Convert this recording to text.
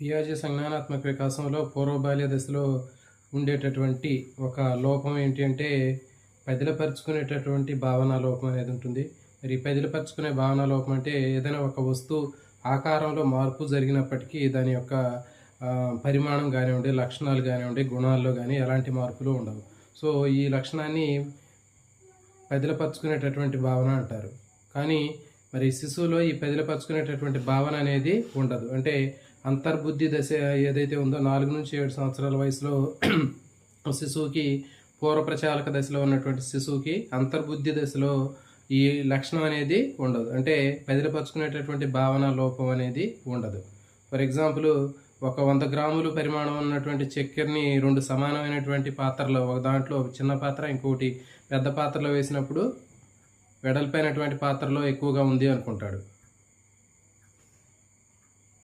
పియాజీ సంజ్ఞానాత్మక వికాసంలో పూర్వబాల్య దశలో ఉండేటటువంటి ఒక లోపం ఏంటి అంటే పదిలపరుచుకునేటటువంటి భావన లోపం అనేది ఉంటుంది. మరి ఈ పదిలపరుచుకునే భావన లోపం అంటే ఏదైనా ఒక వస్తువు ఆకారంలో మార్పు జరిగినప్పటికీ దాని యొక్క పరిమాణం కానివ్వండి లక్షణాలు కానివ్వండి గుణాల్లో కానీ ఎలాంటి మార్పులు ఉండవు. సో ఈ లక్షణాన్ని పదిలపరుచుకునేటటువంటి భావన అంటారు. కానీ మరి శిశువులో ఈ పదిలపరుచుకునేటటువంటి భావన అనేది ఉండదు. అంటే అంతర్బుద్ధి దశ ఏదైతే ఉందో నాలుగు నుంచి ఏడు సంవత్సరాల వయసులో శిశువుకి పూర్వప్రచాలక దశలో ఉన్నటువంటి శిశువుకి అంతర్బుద్ధి దశలో ఈ లక్షణం అనేది ఉండదు. అంటే పదిలపరుచుకునేటటువంటి భావన లోపం అనేది ఉండదు. ఫర్ ఎగ్జాంపుల్ ఒక వంద గ్రాములు పరిమాణం ఉన్నటువంటి చక్కెరని రెండు సమానమైనటువంటి పాత్రలో ఒక దాంట్లో ఒక చిన్న పాత్ర ఇంకోటి పెద్ద పాత్రలో వేసినప్పుడు వెడల్పైనటువంటి పాత్రలో ఎక్కువగా ఉంది అనుకుంటాడు.